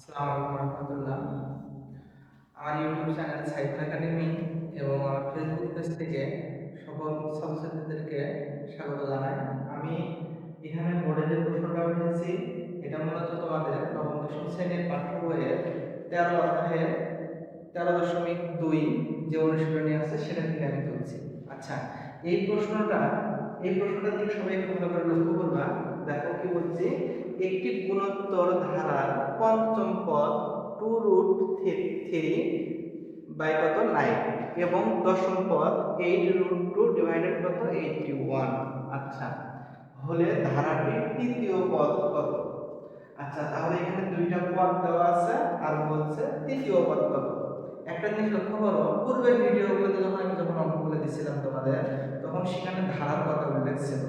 আসসালামু আলাইকুম আমার ইউটিউব চ্যানেল সাহিত্য একাডেমি এবং আমার ফেসবুক পেজ থেকে সকল ছাত্রছাত্রীদেরকে স্বাগত জানাই। আমি এখানে বোর্ডে যে প্রশ্নটা উঠেছি, এটা মূলত তোমাদের নবম দশম শ্রেণির পাঠ্য বইয়ের তেরো অধ্যায়ের তেরো দশমিক দুই যে অনুশীলনী আছে, সেটা থেকে আমি তুলছি। আচ্ছা এই প্রশ্নটা এই প্রশ্নটা দিকে সবাই একটু ভালো করে লক্ষ্য করবা, দেখো কি বলছি একটি গুণোত্তর ধারার পঞ্চম পদ টু রুট থ্রি বাই কত? নাইন। এবং দশম পদ এইট রুট টু ডিভাইডেড কত? Eighty one. আচ্ছা হলে ধারাটির তৃতীয় পদ কত? আচ্ছা তাহলে এখানে দুইটা পদ দেওয়া আছে আর বলছে তৃতীয় পদ কত? একটা জিনিস লক্ষ্য করো, পূর্বের ভিডিওগুলোতে যখন আমি যখন অঙ্কগুলো দিছিলাম তোমাদের, তখন সেখানে ধারার কথা উল্লেখ ছিল।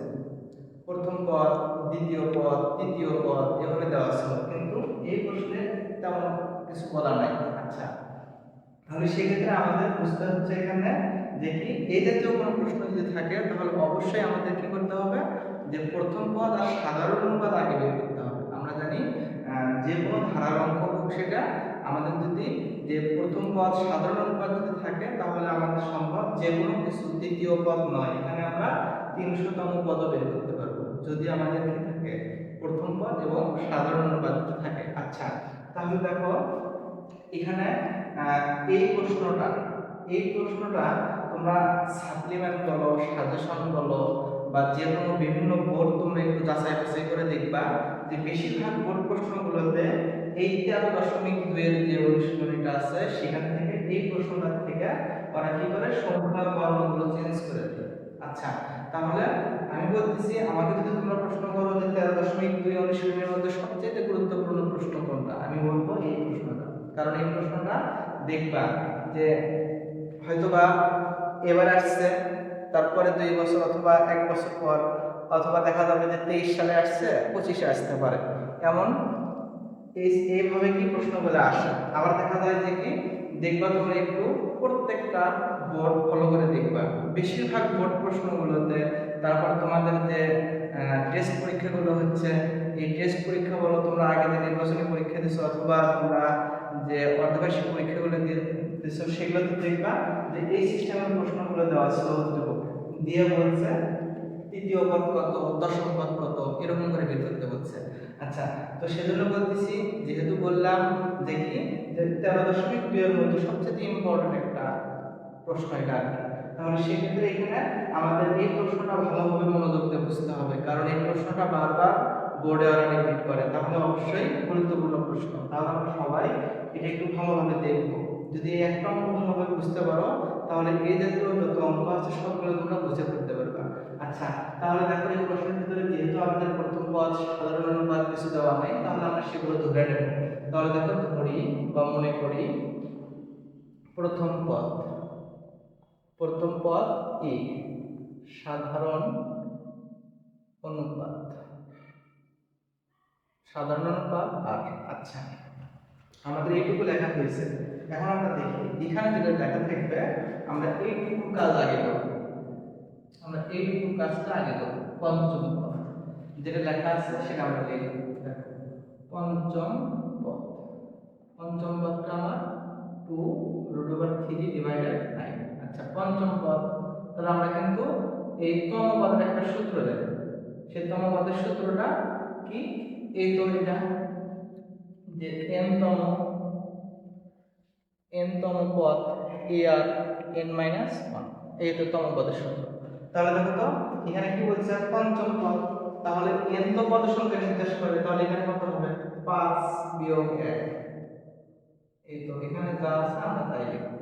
প্রথম পদ, দ্বিতীয় পদ তৃতীয় পদ এভাবে দেওয়া ছিল কিন্তু এই প্রশ্নে তেমন কিছু বলা নাই আচ্ছা তাহলে সেক্ষেত্রে আমাদের বুঝতে হচ্ছে এখানে যে কি, এই জাতীয় কোনো প্রশ্ন যদি থাকে, তাহলে অবশ্যই আমাদের কি করতে হবে? যে প্রথম পদ আর সাধারণ অনুপাত আগে বের করতে হবে। আমরা জানি যে কোনো ধারার অঙ্ক হোক সেটা আমাদের যদি যে প্রথম পদ সাধারণ অনুপাত যদি থাকে, তাহলে আমাদের সম্ভব যে কোনো কিছু তৃতীয় পদ নয়। এখানে আমরা তিনশোতম পদও বের করতে পারব। যদি আমাদের কি থাকে, প্রথম পদ এবং সাধারণ অনুপাত থাকে। আচ্ছা তাহলে দেখো, এখানে এই প্রশ্নটা এই প্রশ্নটা তোমরা সাপ্লিমেন্ট বলো সাজেশন বলো, বা যে কোনো বিভিন্ন বোর্ড তোমরা একটু যাচাই বাছাই করে দেখবা যে বেশিরভাগ বোর্ড প্রশ্নগুলোতে এই তেরো দশমিক দুইয়ের যে অনুশীলনীটা আছে, সেখান থেকে এই প্রশ্নটা থেকে ওরা কি করে সংখ্যা বর্ণগুলো চেঞ্জ করে দেয়। আচ্ছা তাহলে আমি বলতেছি আমাকে যদি তোমরা প্রশ্ন করো যে তেরো দশমিক দুই অনুশীলনের মধ্যে সবচেয়ে গুরুত্বপূর্ণ প্রশ্ন কোনটা, আমি বলব এই প্রশ্নটা। কারণ এই প্রশ্নটা দেখবা যে হয়তোবা এবার আসছে, তারপরে দুই বছর অথবা এক বছর পর অথবা দেখা যাবে যে তেইশ সালে আসছে, পঁচিশে আসতে পারে। এমন এই, এইভাবে কি প্রশ্নগুলো আসে? আবার দেখা যায় যে কি, দেখবা তোমরা একটু প্রত্যেকটা বোর্ড ফলো করে দেখবা। বেশিরভাগ বোর্ড প্রশ্নগুলোতে তারপর তোমাদের যে টেস্ট পরীক্ষাগুলো হচ্ছে, এই টেস্ট পরীক্ষা বলো তোমরা আগে যে নির্বাচনী পরীক্ষা দিছো অথবা তোমরা যে অর্ধবার্ষিক পরীক্ষাগুলো দিয়ে দিছো সেগুলোতে দেখবা যে এই সিস্টেমের প্রশ্নগুলো দেওয়া ছিল উদ্যোগ দিয়ে বলছে, তৃতীয় পদ কত, দশম পদ কত, এরকম করে বের করতে বলছে। আচ্ছা তো সেজন্য বলতেছি, যেহেতু বললাম যে কি তেরো দশমিক দুই এর মধ্যে সবচেয়ে ইম্পর্টেন্ট একটা প্রশ্ন এটা আর কি। তাহলে সেক্ষেত্রে এখানে আমাদের এই প্রশ্নটা ভালোভাবে মনোযোগ দিয়ে বুঝতে হবে, কারণ এই প্রশ্নটা বারবার বোর্ডে ওরা রিপিট করে। তাহলে অবশ্যই গুরুত্বপূর্ণ প্রশ্ন। তাহলে আমরা সবাই এটা একটু ভালোভাবে দেখব। যদি একটা অঙ্ক ভালোভাবে বুঝতে পারো, তাহলে এই জাতীয় যত অঙ্ক আছে সবগুলো তোমরা বুঝে করতে পারবা। আচ্ছা তাহলে দেখো এই প্রশ্নের ভিতরে যেহেতু আমাদের প্রথম পদ সাধারণ অনুপাত কিছু দেওয়া নাই তাহলে আমরা সেগুলো ধরে নেব। তাহলে দেখো ধরি বা মনে করি, প্রথম পদ প্রথম পদ ই সাধারণ অনুপাত। সাধারণ অনুপাত আর আচ্ছা। আমাদের এইটুকু লেখা হয়েছে। এখন আমরা দেখি, এখানে যেটা লেখা থাকবে, আমরা এইটুকু কাজ আগে করব। আমরা এইটুকু কাজটা আগে করব, পঞ্চম পদ। যেটা লেখা আছে, সেটা আমরা লিখব। পঞ্চম পদ। পঞ্চম পদটা আমার two root over three divided nine আচ্ছা পঞ্চম পদ। তাহলে আমরা কিন্তু এই তম পদের একটা সূত্র দেব সেই তম পদের সূত্রটা কি? এই তো এটা যে n তম n তম পদ a আর n মাইনাস ওয়ান এই তো তম পদের সূত্র তাহলে দেখো তো, এখানে কি বলছে? পঞ্চম পদ। তাহলে n তো পদ সংখ্যা নির্দেশ করে তাহলে এখানে কত হবে? পাঁচ বিয়োগ এক। এই তো, এখানে যা আছে আমরা তাই লিখব।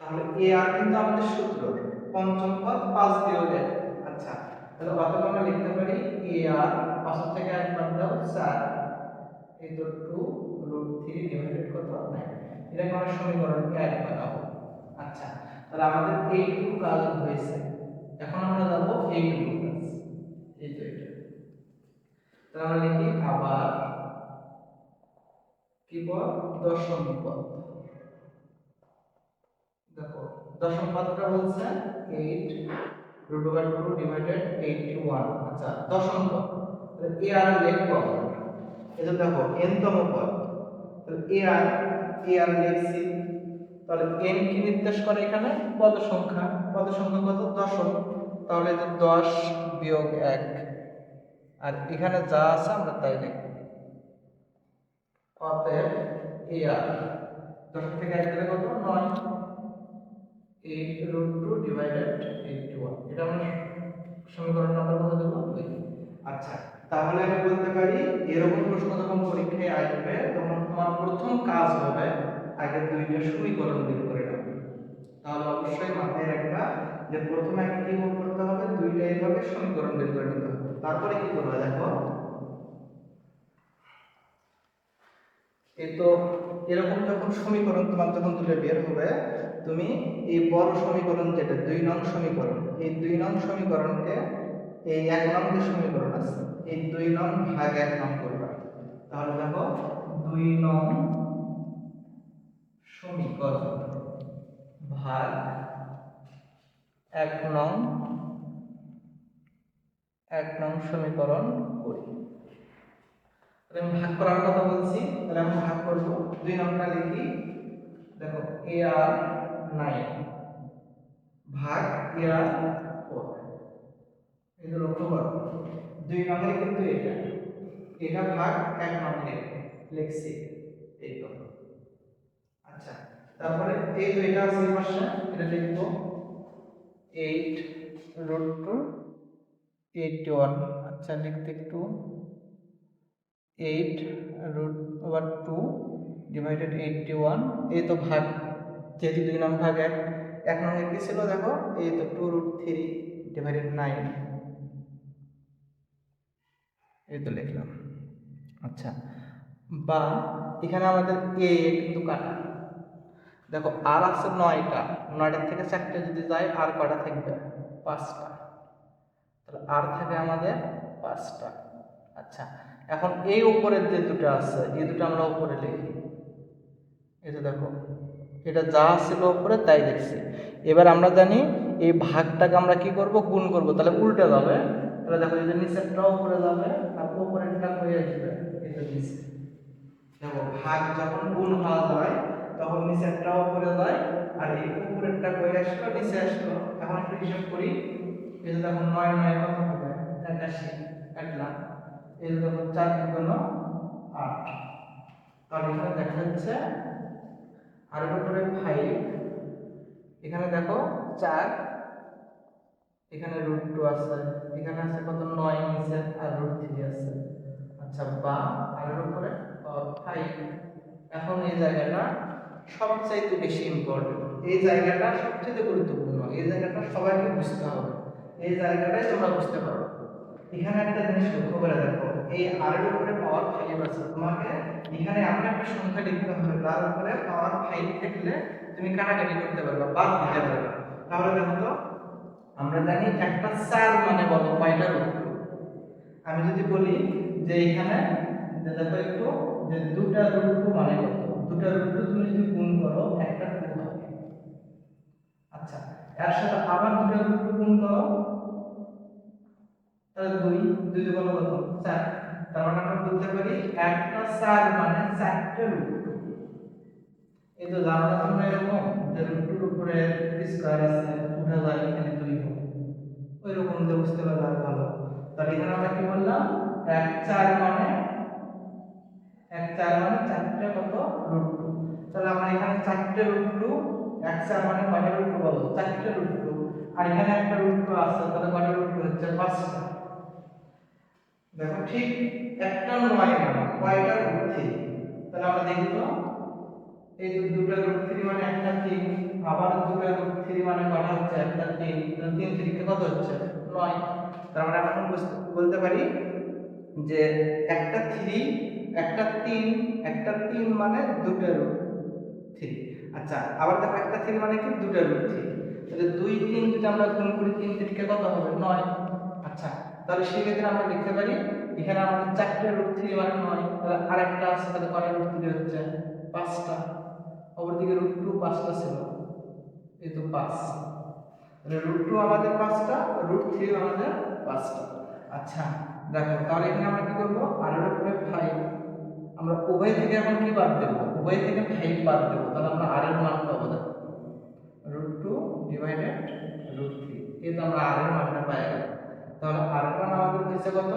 তাহলে এ আর কিন্তু আমাদের সূত্র। পঞ্চম পদ, পাঁচ বিয়োগ এক। আচ্ছা তাহলে অতএব আমরা লিখতে পারি? এ আর পাঁচ থেকে এক বাদ দাও, চার। তো টু রুট থ্রি ডিভাইডেড কত? নাইন এটাকে আমরা সমীকরণ এক বানাবো আচ্ছা তাহলে আমাদের এইটুকু কাজ হয়েছে। এখন আমরা যাব এইটুকু কাজ। এই তো এটা। তাহলে আমরা লিখি আবার কি পদ? দশম পদ। দেখো, দশম পদটা বলছে eight root over two divided eighty one আচ্ছা দশম পদ। তাহলে এ আর লিখব। আমরা এটা দেখো, n তম পদ। তাহলে এ আর এ আর লিখছি তাহলে n কি নির্দেশ করে এখানে? পদ সংখ্যা পদ সংখ্যা কত? দশক। তাহলে এটা দশ বিয়োগ এক। আর এখানে যা আছে আমরা তাই লিখব। অতএব এ আর দশ থেকে এক গেলে কত? নয়। Eight root two divided eight one এটা আমরা সমীকরণ নাম্বার কত দেবো। দুই। আচ্ছা। তাহলে আমি বলতে পারি, এরকম প্রশ্ন যখন পরীক্ষায় আসবে, তখন তোমার প্রথম কাজ হবে আগে দুইটা সমীকরণ বের করে নাও। তাহলে অবশ্যই মাথায় রাখবা যে প্রথমে আগে কি করতে হবে? দুইটা এইভাবে সমীকরণ বের করে নিতে হবে। তারপরে কি করবে দেখো? এই তো এরকম যখন সমীকরণ তোমার যখন তুলে বের হবে, তুমি এই বড় সমীকরণ যেটা, দুই নং সমীকরণ, এই দুই নং সমীকরণকে এই এক নং যে সমীকরণ আছে। এই দুই নং ভাগ এক নং করবা। তাহলে দেখো, দুই নং সমীকরণ ভাগ এক নং এক নং সমীকরণ করি। তাহলে আমি ভাগ করার কথা বলছি, তাহলে আমি ভাগ করব। দুই নম্বরটা লিখি, দেখো এ আর নাইন ভাগ এ আর যে লক্ষ্য করো, দুই নম্বরে কিন্তু এটা। এটা ভাগ এক নম্বরে লিখছি এই তো। আচ্ছা তারপরে এই তো এটা আছে পাশে এটা লিখব। Eight root two eighty one আচ্ছা লিখতে একটু। Eight root over two divided eighty one এই তো ভাগ, যেহেতু দুই নং ভাগ এক এক নং কি ছিল দেখো? এই তো two root three divided nine এই তো লিখলাম। আচ্ছা বা এখানে আমাদের এ কিন্তু কাটা। দেখো, আর আছে নয়টা। নয়টার থেকে চারটে যদি যায়, আর কটা থাকবে? পাঁচটা। তাহলে আর থাকে আমাদের পাঁচটা। আচ্ছা এখন এই উপরের যে দুটো আছে, এই দুটো আমরা উপরে লিখি। যে দেখো, এটা যা ছিল উপরে, তাই দেখছি। এবার আমরা জানি এই ভাগটাকে আমরা কি করব? গুণ করব। তাহলে উল্টে যাবে। তাহলে দেখো এই যে নিচেরটা উপরে যাবে আর উপরেরটা হয়ে আসবে এটা নিচে। দেখো, ভাগ যখন গুণ হওয়া যায়, তখন নিচেরটা উপরে যায় আর এই উপরেরটা হয়ে আসলো, নিচে আসলো। এখন একটু হিসাব করি, এই যে দেখো নয় নয় কত হবে? একাশি কাটলাম এই যে দেখো চার দুগুণ আট। তাহলে এখানে দেখা যাচ্ছে, আর উপরে ফাইভ এখানে দেখো চার এখানে রুট টু আছে, এখানে আছে কত? নয় নিচে আর রুট থ্রি আছে। আচ্ছা বা আর উপরে ফাইভ এখন এই জায়গাটা সবচাইতে বেশি ইম্পর্টেন্ট এই জায়গাটা সবচেয়ে গুরুত্বপূর্ণ। এই জায়গাটা সবাইকে বুঝতে হবে। এই জায়গাটাই তোমরা বুঝতে পারো। এখানে একটা জিনিস লক্ষ্য করে দেখো। এই আর এর উপরে পাওয়ার ফাইভ আছে। তোমাকে এখানে এমন একটা সংখ্যা লিখতে হবে তার উপরে পাওয়ার ফাইভ থাকলে তুমি কাটাকাটি করতে পারবে, বাদ দিতে পারবে। তাহলে দেখো তো আমরা জানি একটা চার মানে বলো, কয়টা রুট আমি যদি বলি যে এখানে যে দেখো একটু, যে দুটা রুট মানে কত? দুটা রুট তুমি যদি গুণ করো, একটা হবে। আচ্ছা এর সাথে আবার দুটা রুট গুণ করো, তাহলে দুই দুই দুগুণ কত? চার। তার মানে আমরা বলতে পারি একটা চার মানে চারটে রুট। এই তো জানো এরকম যে রুটুর উপরে আছে যায় এখানে দুই হবে। ওই রকম যে বুঝতে পারলে আরও ভালো। তাহলে এখানে আমরা কি বললাম? এক চার মানে এক চার মানে চারটে কত? রুট টু তাহলে আমরা এখানে চারটে রুট টু এক চার মানে কয়টা রুট টু বলো? চারটে রুট টু আর এখানে একটা রুট টু আছে, তাহলে কয়টা রুট টু হচ্ছে পাঁচটা? দেখো ঠিক একটা নয় মানে কয়টা রুট থ্রি তাহলে আমরা দেখি তো এই দুটো রুট থ্রি মানে একটা তিন আবার দুটো থ্রি মানে কটা হচ্ছে? একটা তিন। তিন থ্রিকে কত হচ্ছে? নয়। তার মানে আমরা বলতে পারি যে একটা থ্রি, একটা তিন একটা তিন মানে দুটো রুট থ্রি। আচ্ছা আবার দেখো একটা থ্রি মানে কি? দুটো রুট থ্রি। তাহলে দুই তিন যদি আমরা গুণ করি, তিন তিনকে কত হবে? নয়। আচ্ছা তাহলে সেক্ষেত্রে আমরা লিখতে পারি, এখানে আমাদের চারটে রুট থ্রি মানে নয়। তাহলে আরেকটা আছে, তাহলে কটা রুট থ্রি হচ্ছে? পাঁচটা। অপরদিকে রুট টু, পাঁচটা ছিল। এই তো পাঁচ। তাহলে রুট টু আমাদের পাঁচটা রুট থ্রি আমাদের পাঁচটা। আচ্ছা দেখো, তাহলে এখানে আমরা কি করব? আর উপরে ফাইভ আমরা উভয় থেকে এখন কি বাদ দেবো? উভয় থেকে ফাইভ বাদ দেবো। তাহলে আমরা আর এর মান পাবো, দেখো। Root two divided root three এই তো আমরা আর এর মানটা পাই গেলাম। তাহলে আর এর মান আমাদের হচ্ছে কত?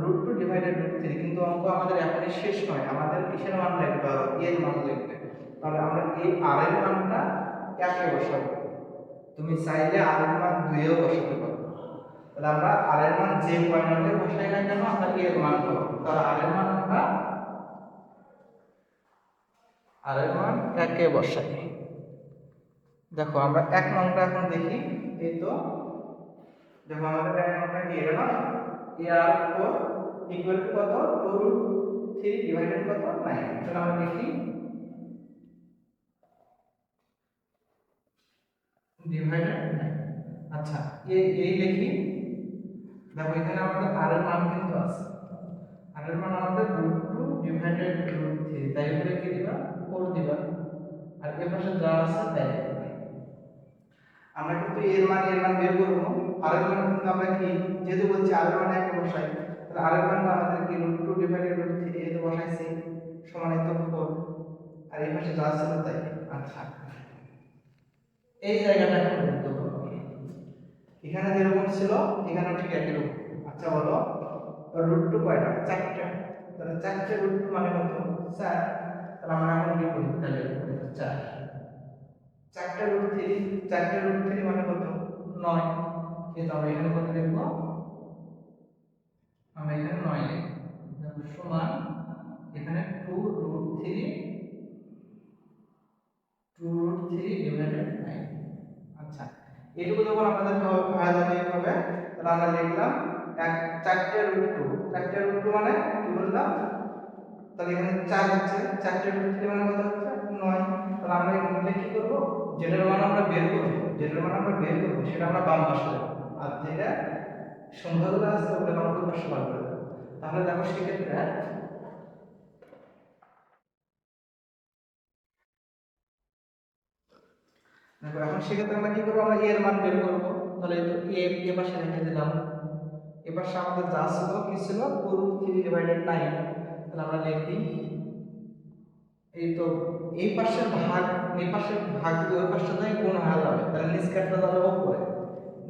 Root two divided root three কিন্তু অঙ্ক আমাদের এখনই শেষ নয়। আমাদের কিসের মান লিখতে হবে? এর মান লিখতে। তাহলে আমরা এই আর এর মানটা একে বসাবো। তুমি চাইলে আর এর মান দুইয়েও বসাতে পারো। তাহলে আমরা আর এর মান যে পয়েন্টে বসাই না কেন, আমরা এর মান পাবো। তাহলে আর এর মান আমরা আর এর মান একে বসাই। দেখো, আমরা এক নংটা এখন দেখি। এই তো, দেখো, আমাদের এক নংটা কি এলো না A R four equal to কত? টু থ্রি ডিভাইডেড কত? নাইন তাহলে আমরা দেখি। ডিভাইডেড নাইন আচ্ছা এই এই লিখি। দেখো, এখানে আমাদের আর এর মান কিন্তু আছে। আর এর মান আমাদের root two divided root three তাই উপরে কি দিবা? ফোর দিবা। আর এর পাশে যা আছে, তাই আমরা কিন্তু এর মান এর মান বের করব। আর এর মান কিন্তু আমরা কি, যেহেতু বলছি আর এর মান একটা বসাই, তাহলে আর এর মানটা আমাদের কি root two divided root three এই তো বসাইছি, সমান এই তো ফোর আর এই পাশে যা ছিল, তাই আচ্ছা। এই জায়গাটা হবে এখানে যেরকম ছিল এখানে ঠিক একই রকম আচ্ছা বলো রুট টু কয়টা? চারটা। তাহলে চারটে রুট টু মানে কত? চার। তাহলে আমরা এখন কি করি? তাহলে চার। চারটে রুট থ্রি চারটে রুট থ্রি মানে কত? নয়। কিন্তু আমরা এখানে কত লিখব? আমরা এখানে নয় লিখব। সমান, এখানে two root three two root three divided nine এটুকু যখন আমাদের যাবে এইভাবে, তাহলে আমরা লিখলাম এক চারটে রুট টু চারটে রুট টু মানে কি বললাম? তাহলে এখানে চার হচ্ছে। চারটে রুট থ্রি মানে কত হচ্ছে? নয়। তাহলে আমরা এই এখানে কি করব? যেটার মান আমরা বের করব। যেটার মান আমরা বের করব। সেটা আমরা বাম পাশে দেবো আর যেটা সংখ্যাগুলো আছে ওগুলো ওই পাশে বার করে দেবো। তাহলে দেখো সেক্ষেত্রে এখন সেক্ষেত্রে আমরা কি করব? আমরা এর মান বের করব। তাহলে এ পাশে রেখে দিলাম। এ পাশে আমাদের যা ছিল, কি ছিল? টু থ্রি ডিভাইডেড নাইন তাহলে আমরা লিখি, এই তো এই পাশের ভাগ এই পাশের ভাগ যদি ওই পাশে যায় গুণ হয়ে যাবে তাহলে নিচ কাটটা যাবে উপরে।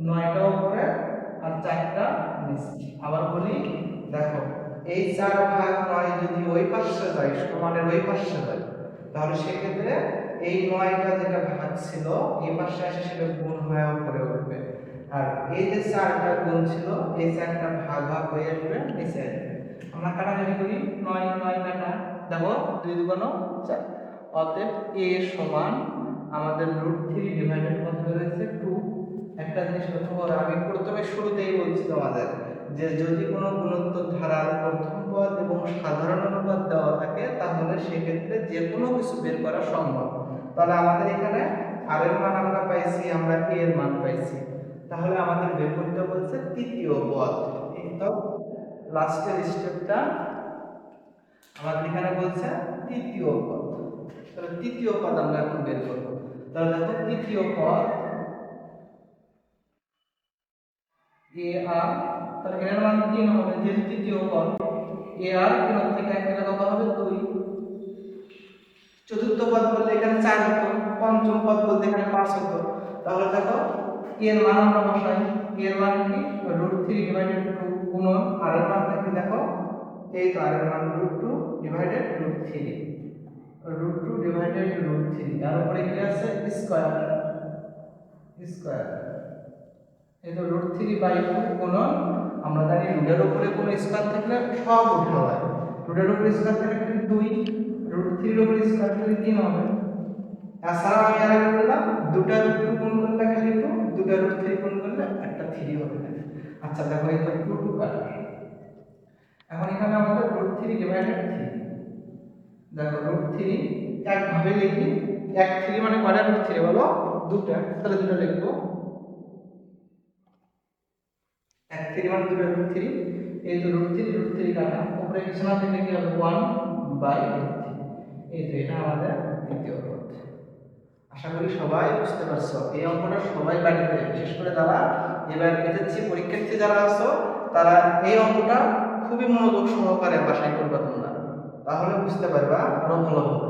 নয়টা উপরে আর চারটা নিচ। আবার বলি, দেখো, এই চার ভাগ নয় যদি ওই পাশে যায়, সমানের ওই পাশে যায়, তাহলে সেক্ষেত্রে এই নয়টা যেটা ভাগ ছিল এই পাশে আসে সেটা গুণ হয়ে উপরে উঠবে। আর এই যে চারটা গুণ ছিল, এই চারটা ভাগ ভাগ হয়ে আসবে নিচে আসবে। আমরা কাটাকাটি করি, নয় নয় কাটা, দেখো, দুই দুগুণ চার। অতএব এ সমান আমাদের রুট থ্রি ডিভাইডেড কত রয়েছে টু একটা জিনিস লক্ষ্য করো, আমি প্রথমে শুরুতেই বলছি তোমাদের যে যদি কোনো গুণোত্তর ধারার প্রথম পদ এবং সাধারণ অনুপাত দেওয়া থাকে, তাহলে সেক্ষেত্রে যে কোনো কিছু বের করা সম্ভব। তাহলে আমাদের এখানে আর এর মান আমরা পাইছি, আমরা কে এর মান পাইছি। তাহলে আমাদের করতে বলছে তৃতীয় পদ। এই তো লাস্টের স্টেপটা আমাদের এখানে বলছে তৃতীয় পদ। তাহলে তৃতীয় পদ আমরা এখন বের করব। তাহলে দেখো তৃতীয় পদ এ আর, তাহলে এর মান তিন হবে, যেহেতু তৃতীয় পদ, এ আর তিন কত হবে? দুই। চতুর্থ পদ বললে এখানে চার হতো পঞ্চম পদ বলতে এখানে পাঁচ হতো তাহলে দেখো এর মান আমরা বসাই। এর মান কি? রুট থ্রি ডিভাইডেড টু গুণন আর এর মান। কি দেখো, এই তো আর এর মান root two divided root three root two divided root three তার উপরে কি আছে? স্কোয়ার স্কোয়ার এই তো রুট থ্রি বাই টু গুণন, আমরা জানি রুটের উপরে কোনো স্কোয়ার থাকলে সব উঠে হয়। রুটের উপরে স্কোয়ার থাকলে দুই? রুট থ্রির উপরে স্কোয়ার থাকলে তিন হবে এছাড়াও আমি আর বললাম দুটা রুট টু গুণ করলে খালি টু দুটা রুট থ্রি গুণ করলে একটা থ্রি হবে। আচ্ছা দেখো তো টু টু কাটা এখন এখানে আমাদের রুট থ্রি ডিভাইডেড থ্রি দেখো রুট থ্রি একভাবে লিখি। এক থ্রি মানে কয়টা রুট থ্রি বলো, দুটা। তাহলে দুটো লিখব। এক থ্রি মানে দুটো রুট থ্রি এই তো রুট থ্রি রুট থ্রি কাটা উপরে কিছু না থাকলে কি হবে? ওয়ান বাই রুট থ্রি এই তো এটা আমাদের দ্বিতীয় পদ আশা করি সবাই বুঝতে পারছ। এই অঙ্কটা সবাই বাড়িতে বিশেষ করে যারা এবার এসেছি পরীক্ষার্থী যারা আছো, তারা এই অঙ্কটা খুবই মনোযোগ সহকারে বাসায় করবে তোমরা। তাহলে বুঝতে পারবা আরও ভালো হবে।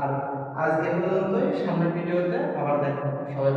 আর আজ এ পর্যন্তই। সামনের ভিডিওতে আবার দেখা সবাই।